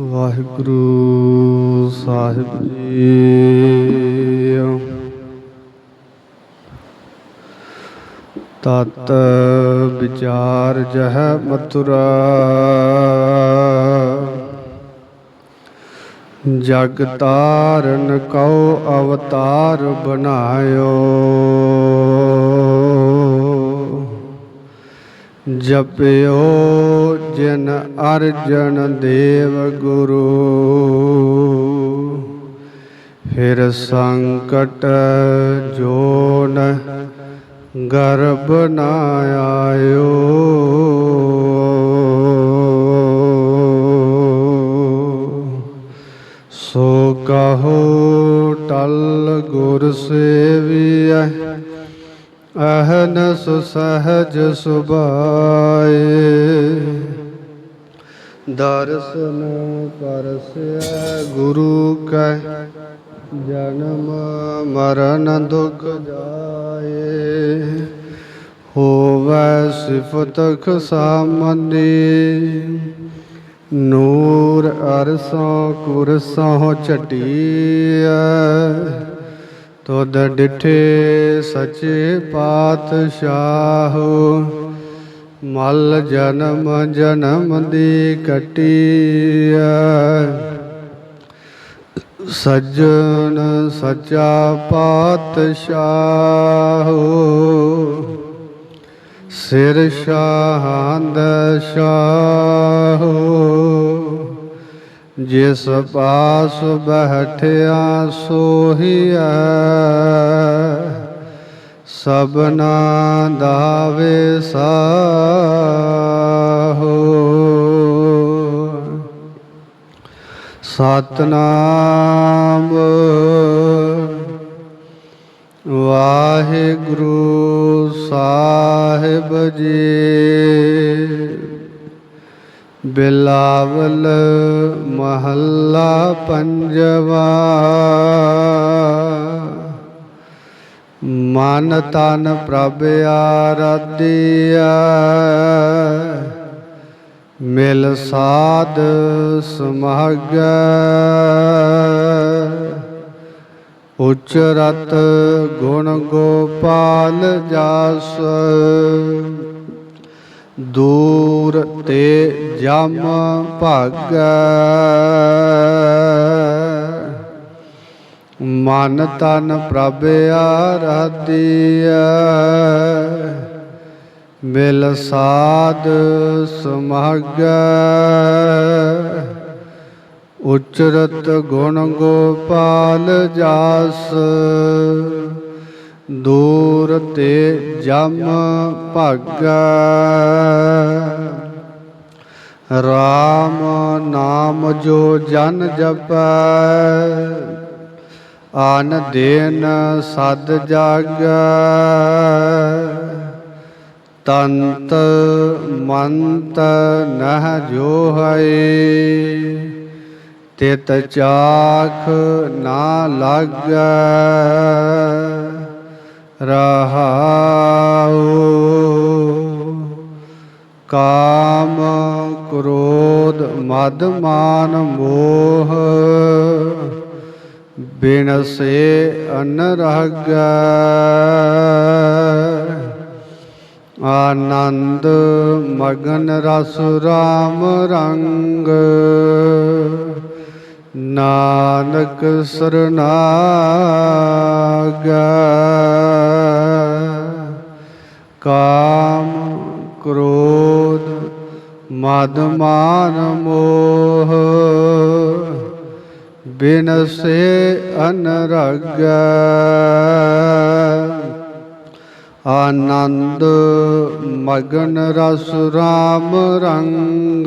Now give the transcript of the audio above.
ਵਾਹਿਗੁਰੂ ਸਾਹਿਬ ਜੀ। ਤਤ ਵਿਚਾਰ ਜਹ ਮਥੁਰਾ। ਜਗ ਤਾਰਨ ਕਉ ਅਵਤਾਰ ਬਣਾਇਓ। ਜਪਿਓ ਜਿਨ ਅਰਜਨ ਦੇਵ ਗੁਰੂ। ਫਿਰ ਸੰਕਟ ਜੋਨ ਗਰਭ ਨਾ ਆਇਓ। ਸੋ ਕਹੋ ਟਲ ਗੁਰ ਸੇਵੀਐ। ਅਹਨਸ ਸਹਜ ਸੁਭਾਏ। ਦਰਸ਼ਨ ਪਰਸੈ ਗੁਰੂ ਕੈ, ਜਨਮ ਮਰਨ ਦੁਖ ਜਾਏ। ਹੋਵੈ ਸਿਫਤ ਖਸਾਮਨੀ, ਨੂਰ ਅਰਸੋਂ ਕੁਰਸੋਂ ਝਟੀਐ। ਤੁਧ ਡਿਠੇ ਸਚੇ ਪਾਤਸ਼ਾਹ। ਮਲ ਜਨਮ ਜਨਮ ਦੀ ਕਟਿਆ ਸੱਜਣ ਸਚਾ ਪਾਤਸ਼ਾਹ। ਸਿਰ ਸ਼ਾਹੰਦ ਸ਼ਾਹ। ਜਿਸ ਪਾਸ ਬਹਿਠਿਆ ਸੋਹੀਐ ਸਬਨਾ ਦਾਵੇ ਸਾਹੋ। ਸਤਨਾਮ ਵਾਹਿਗੁਰੂ ਸਾਹਿਬ ਜੀ। ਬਿਲਾਵਲ ਮਹੱਲਾ ਪੰਜਵਾ। ਮਨ ਤਨ ਪ੍ਰਭ ਆਰਾਧਿਆ ਮਿਲ ਸਾਧ ਸਮਾਗੈ ਉਚਰਤ ਗੁਣ ਗੋਪਾਲ ਜਸ ਦੂਰ ਤੇ ਜਮ ਭਾਗੈ। ਮਨ ਤਨ ਪ੍ਰਭ ਆਰਾਧਿਆ ਮਿਲ ਸਾਧ ਸਮਾਗੈ। ਉਚਰਤ ਗੁਣ ਗੋਪਾਲ ਜਾਸ ਦੂਰ ਤੇ ਜਮ ਭਾਗੈ। ਰਾਮ ਨਾਮ ਜੋ ਜਨ ਜਪੈ ਆਨ ਦੇਨ ਸਦ ਜਾਗੈ। ਤੰਤ ਮੰਤ ਨਹ ਜੋ ਹੈ ਤਿਤ ਚਾਖ ਨਾ ਲਾਗੈ। ਰਹਾਉ। ਕਾਮ ਕ੍ਰੋਧ ਮਦ ਮਾਨ ਮੋਹ। ਬਿਨ ਸੇ ਅਨਰਗੈ ਆਨੰਦ ਮਗਨ ਰਸ ਰਾਮ ਰੰਗ। ਨਾਨਕ ਸਰਨਾਗੈ ਕਾਮ ਕ੍ਰੋਧ ਮਦ ਮਾਨ ਮੋਹ। ਬਿਨ ਸੇ ਆਨੰਦ ਮਗਨ ਰਸ ਰਾਮ ਰੰਗ।